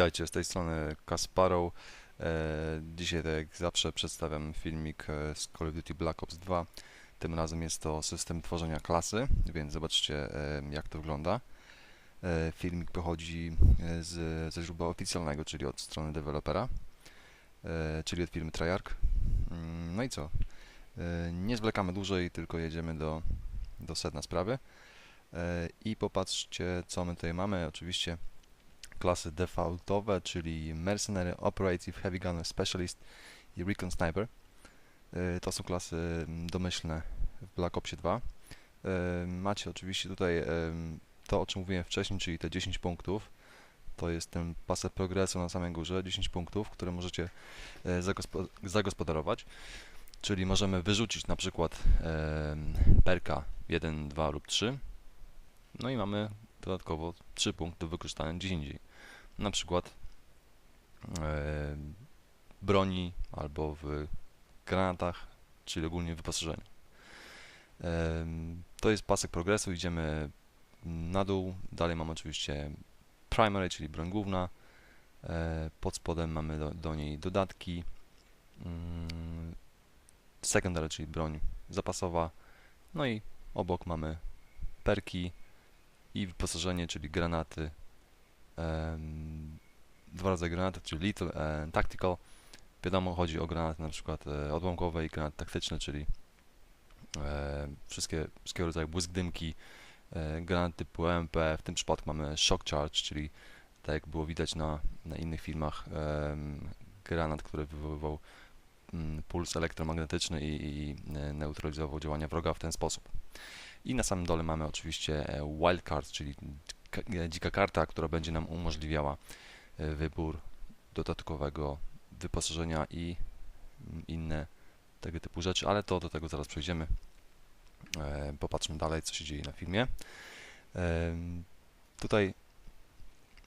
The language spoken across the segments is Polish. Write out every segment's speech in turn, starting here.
Witajcie, z tej strony Kasparow. E, Dzisiaj, tak jak zawsze, przedstawiam filmik e, z Call of Duty Black Ops 2. Tym razem jest to system tworzenia klasy, więc zobaczcie e, jak to wygląda. Filmik pochodzi z, ze źródła oficjalnego, czyli od strony dewelopera, czyli od firmy Treyarch. Mm, No i co? Nie zwlekamy dłużej, tylko jedziemy do, do sedna sprawy. I popatrzcie, co my tutaj mamy. Oczywiście klasy defaultowe, czyli Mercenary, Operative, Heavy Gunner, Specialist i Recon Sniper. Y, To są klasy mm, domyślne w Black Opsie 2. Y, Macie oczywiście tutaj em, to, o czym mówiłem wcześniej, czyli te 10 punktów. To jest ten pasek progresu na samej górze, 10 punktów, które możecie zagospo- zagospodarować. Czyli możemy wyrzucić na przykład perka 1, 2 lub 3. No i mamy dodatkowo 3 punkty do wykorzystania gdzieś indziej. Na przykład e, broni albo w granatach, czyli ogólnie w wyposażeniu. Em, To jest pasek progresu, idziemy na dół. Dalej mamy oczywiście primary, czyli broń główna. E, Pod spodem mamy do, do niej dodatki. Mm, Secondary, czyli broń zapasowa. No i obok mamy perki i wyposażenie, czyli granaty. Dwa rodzaje granatów, czyli lethal and tactical. Wiadomo, chodzi o granaty na przykład e, odłamkowe i granaty taktyczne, czyli e, wszystkie, wszystkiego rodzaju błysk dymki, e, granaty typu EMP. W tym przypadku mamy shock charge, czyli tak jak było widać na, na innych filmach, granat, który wywoływał mm, puls elektromagnetyczny i, i e, neutralizował działania wroga w ten sposób. I na samym dole mamy oczywiście e, wildcard, czyli e, dzika karta, która będzie nam umożliwiała e, wybór dodatkowego wyposażenia i mm, inne tego typu rzeczy, ale to do tego zaraz przejdziemy. E, Popatrzmy dalej, co się dzieje na filmie. Tutaj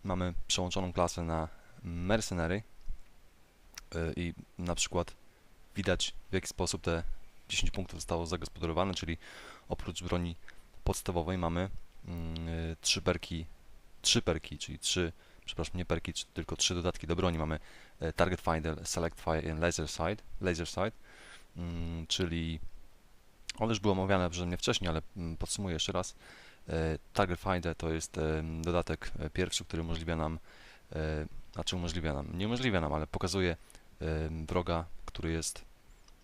mamy przełączoną klasę na Mercenary e, i na przykład widać w jaki sposób te 10 punktów zostało zagospodarowane, czyli oprócz broni podstawowej mamy trzy perki, trzy perki, czyli trzy, przepraszam, nie perki, tylko trzy dodatki do broni. Mamy e, Target Finder, Select Fire i Laser Sight, Laser Sight, mm, czyli one już było omawiane przeze mnie wcześniej, ale mm, podsumuję jeszcze raz. Target Finder to jest dodatek pierwszy, który umożliwia nam, znaczy umożliwia nam, nie umożliwia nam, ale pokazuje wroga, który jest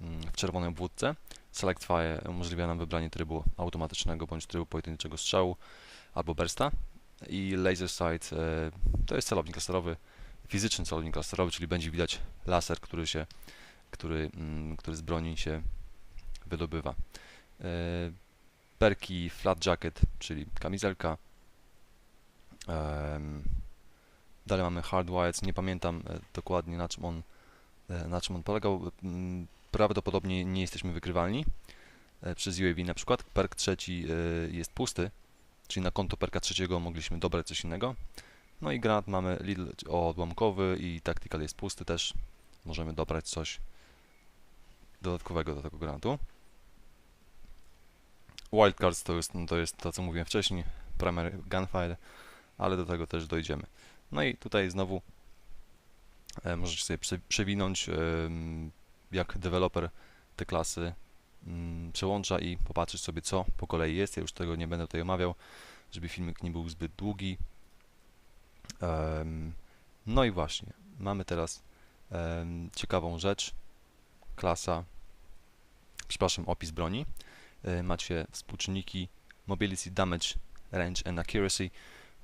mm, w czerwonej obwódce. Select Fire umożliwia nam wybranie trybu automatycznego bądź trybu pojedynczego strzału albo bursta. I Laser Sight e, to jest celownik laserowy, fizyczny celownik laserowy, czyli będzie widać laser, który się, który, mm, który z broni się wydobywa. E, Perki Flat Jacket, czyli kamizelka. Em, Dalej mamy Hardwired, nie pamiętam e, dokładnie na czym on, e, na czym on polegał. Prawdopodobnie nie jesteśmy wykrywalni e, przez UAV na przykład. Perk trzeci e, jest pusty, czyli na konto perka trzeciego mogliśmy dobrać coś innego. No i granat mamy Lidl odłamkowy i tactical jest pusty też. Możemy dobrać coś dodatkowego do tego granatu. Wildcards to jest, no to jest to, co mówiłem wcześniej, primary gunfire, ale do tego też dojdziemy. No i tutaj znowu e, możecie sobie prze, przewinąć, jak deweloper te klasy mm, przełącza i popatrzeć sobie, co po kolei jest. Ja już tego nie będę tutaj omawiał, żeby filmik nie był zbyt długi. No i właśnie, mamy teraz ciekawą rzecz. Klasa, przepraszam, opis broni. E, Macie współczynniki Mobility, Damage, Range and Accuracy.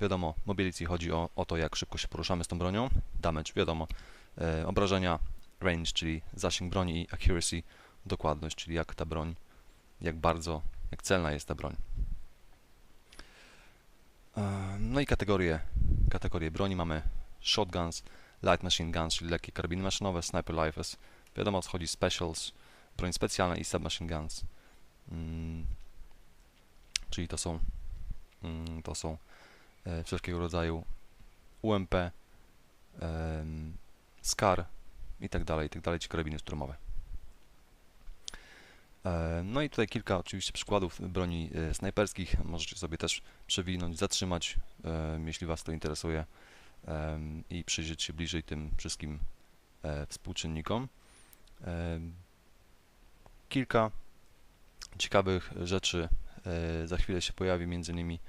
Wiadomo, Mobility chodzi o, o to, jak szybko się poruszamy z tą bronią. Damage, wiadomo, e, obrażenia, range, czyli zasięg broni i accuracy, dokładność, czyli jak ta broń, jak bardzo, jak celna jest ta broń. E, No i kategorie, kategorie broni mamy shotguns, light machine guns, czyli lekkie karabiny maszynowe, sniper rifles, wiadomo o co chodzi, specials, broń specjalna i submachine guns. Mm, czyli to są, mm, to są e, wszelkiego rodzaju UMP, em, SCAR i tak dalej, i tak dalej, ci karabiny szturmowe. E, No i tutaj kilka oczywiście przykładów broni e, snajperskich. Możecie sobie też przewinąć, zatrzymać, e, jeśli Was to interesuje. i przyjrzeć się bliżej tym wszystkim współczynnikom. Kilka ciekawych rzeczy za chwilę się pojawi, między innymi,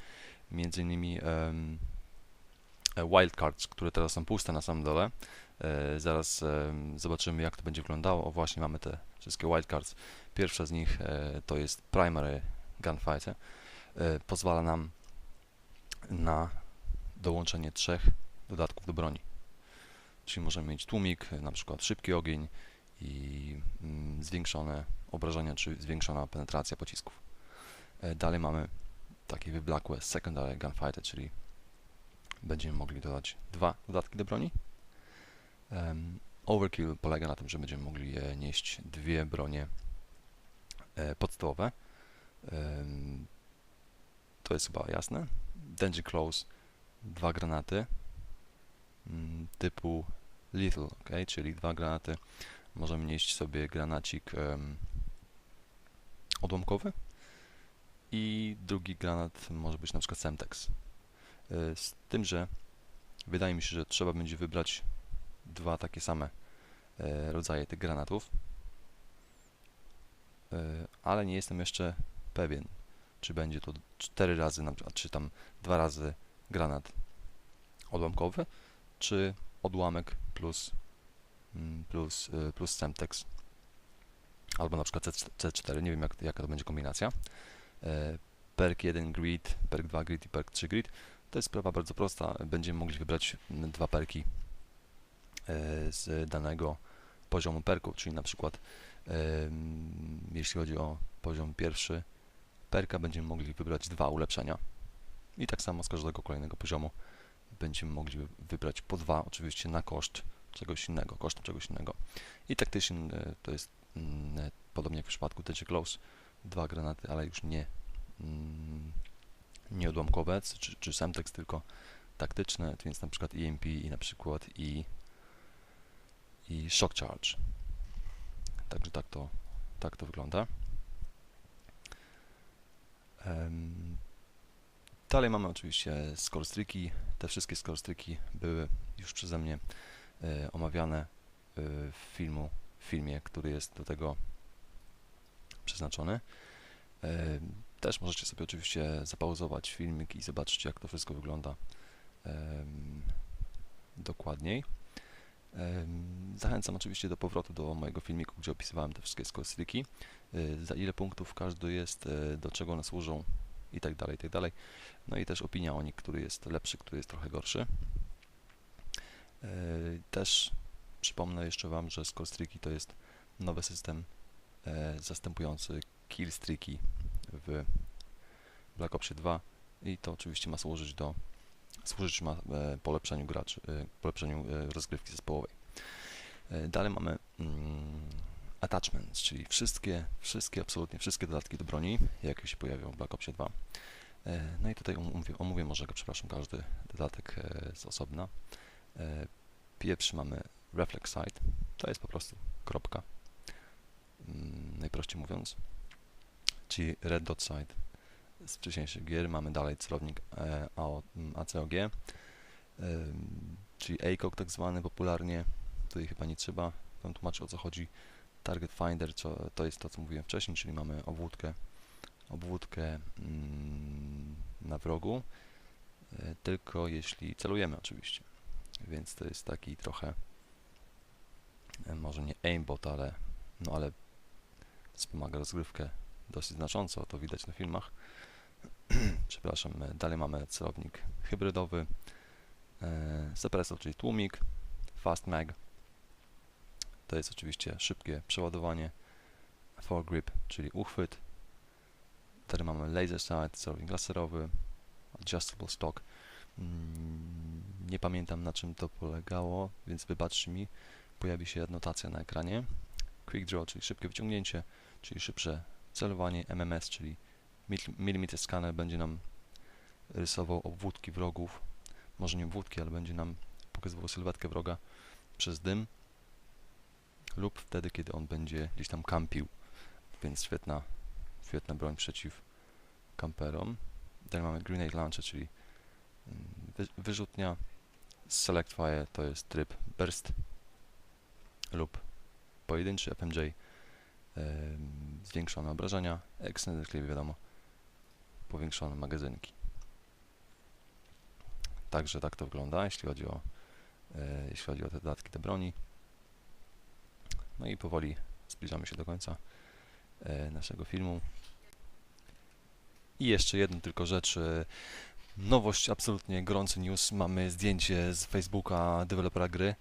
między innymi wildcards, które teraz są puste na samym dole. E, Zaraz em, zobaczymy, jak to będzie wyglądało. O, właśnie mamy te wszystkie wildcards. Pierwsza z nich e, to jest Primary Gunfighter. E, Pozwala nam na dołączenie trzech dodatków do broni. Czyli możemy mieć tłumik, na przykład szybki ogień i mm, zwiększone obrażenia, czy zwiększona penetracja pocisków. E, Dalej mamy takie wyblakłe Secondary Gunfighter, czyli będziemy mogli dodać dwa dodatki do broni. Overkill polega na tym, że będziemy mogli e, nieść dwie bronie e, podstawowe. To jest chyba jasne. Danger Close, dwa granaty mm, typu ok, czyli dwa granaty. Możemy nieść sobie granacik odłamkowy i drugi granat może być na przykład Semtex. E, Z tym, że wydaje mi się, że trzeba będzie wybrać dwa takie same e, rodzaje tych granatów, E, ale nie jestem jeszcze pewien, czy będzie to cztery razy, na przykład, czy tam dwa razy granat odłamkowy, czy odłamek plus, mm, plus, y, plus Semtex, albo na przykład C- C4, nie wiem jak, jaka to będzie kombinacja. E, Perk 1 grid, perk 2 grid i perk 3 grid. To jest sprawa bardzo prosta. Będziemy mogli wybrać dwa perki e, z danego poziomu perku, czyli na przykład jeśli chodzi o poziom pierwszy perka, będziemy mogli wybrać dwa ulepszenia. I tak samo z każdego kolejnego poziomu będziemy mogli wybrać po dwa, oczywiście na koszt czegoś innego, kosztem czegoś innego. I taktycznie e, to jest mm, e, podobnie jak w przypadku Danger Close, dwa granaty, ale już nie, mm, nie odłamkowe, czy, czy Semtex, tylko taktyczne, więc na przykład EMP i na przykład i, i Shock Charge. Także tak to, tak to wygląda. Dalej mamy oczywiście scorestreaki. Te wszystkie scorestreaki były już przeze mnie e, omawiane e, w, filmu, w filmie, który jest do tego przeznaczony. E, też możecie sobie oczywiście zapauzować filmik i zobaczyć, jak to wszystko wygląda dokładniej. Zachęcam oczywiście do powrotu do mojego filmiku, gdzie opisywałem te wszystkie scorestreaki, e, za ile punktów każdy jest, e, do czego one służą i tak dalej, i tak dalej. No i też opinia o nich, który jest lepszy, który jest trochę gorszy. E, Też przypomnę jeszcze Wam, że scorestreaki to jest nowy system zastępujący killstreaki w Black Opsie 2 i to oczywiście ma służyć do służyć ma e, polepszeniu graczy, e, polepszeniu e, rozgrywki zespołowej. Dalej mamy mm, attachments, czyli wszystkie, wszystkie, absolutnie wszystkie dodatki do broni, jakie się pojawią w Black Opsie 2. E, No i tutaj omówię, omówię może, przepraszam, każdy dodatek z osobna. Pierwszy mamy Reflex Sight, to jest po prostu kropka, mm, najprościej mówiąc, czyli Red Dot Sight. Z wcześniejszych gier mamy dalej celownik e, ACOG, em, czyli ACOG tak zwany popularnie, tutaj chyba nie trzeba Wam tłumaczyć o co chodzi. Target Finder to jest to, co mówiłem wcześniej, czyli mamy obwódkę, obwódkę mm, na wrogu, e, tylko jeśli celujemy oczywiście. Więc to jest taki trochę, e, może nie aimbot, ale, no ale wspomaga rozgrywkę dosyć znacząco, to widać na filmach. Przepraszam, e, dalej mamy celownik hybrydowy, e, suppressor, czyli tłumik, fast mag, to jest oczywiście szybkie przeładowanie, foregrip, czyli uchwyt, Tutaj mamy laser sight, celownik laserowy, adjustable stock. Mm, Nie pamiętam na czym to polegało, więc wybaczcie mi. Pojawi się notacja na ekranie. Quick draw, czyli szybkie wyciągnięcie, czyli szybsze celowanie. MMS, czyli millimeter scanner będzie nam rysował obwódki wrogów. Może nie obwódki, ale będzie nam pokazywał sylwetkę wroga przez dym lub wtedy, kiedy on będzie gdzieś tam kampił. Więc świetna świetna broń przeciw kamperom. Dalej mamy Grenade Launcher, czyli mm, wy, wyrzutnia Select Fire to jest tryb burst lub pojedynczy FMJ, em, zwiększone obrażenia, Extended Clip wiadomo, powiększone magazynki. Także tak to wygląda, jeśli chodzi o, e, jeśli chodzi o te dodatki do broni. No i powoli zbliżamy się do końca e, naszego filmu. I jeszcze jedną tylko rzecz. e, Nowość, absolutnie gorący news. Mamy zdjęcie z Facebooka dewelopera gry.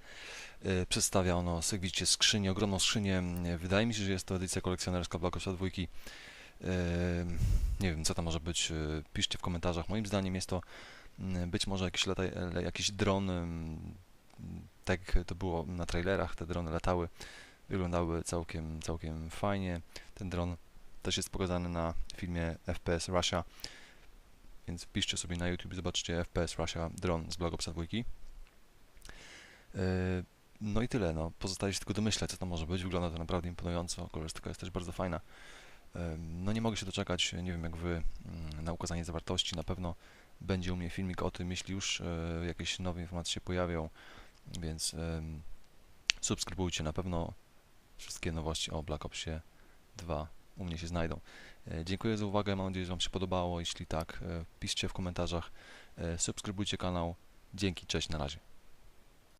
E, Przedstawia ono, jak widzicie, skrzynię, ogromną skrzynię. Wydaje mi się, że jest to edycja kolekcjonerska Black Ops 2. E, Nie wiem, co to może być. e, Piszcie w komentarzach. Moim zdaniem jest to być może jakiś, lata, le- jakiś dron, tak to było na trailerach, te drony latały, wyglądały całkiem, całkiem fajnie. Ten dron też jest pokazany na filmie FPS Russia, więc wpiszcie sobie na YouTube, zobaczcie FPS Russia dron z Ops 2. Yy, No i tyle, no. Pozostaje się tylko domyśleć, co to może być. Wygląda to naprawdę imponująco, kolorystyka jest też bardzo fajna. No nie mogę się doczekać, nie wiem jak Wy, mm, na ukazanie zawartości. Na pewno będzie u mnie filmik o tym, jeśli już yy, jakieś nowe informacje się pojawią, więc subskrybujcie na pewno. Wszystkie nowości o Black Opsie 2 u mnie się znajdą. E, Dziękuję za uwagę, mam nadzieję, że Wam się podobało. Jeśli tak, e, piszcie w komentarzach, e, subskrybujcie kanał. Dzięki, cześć, na razie.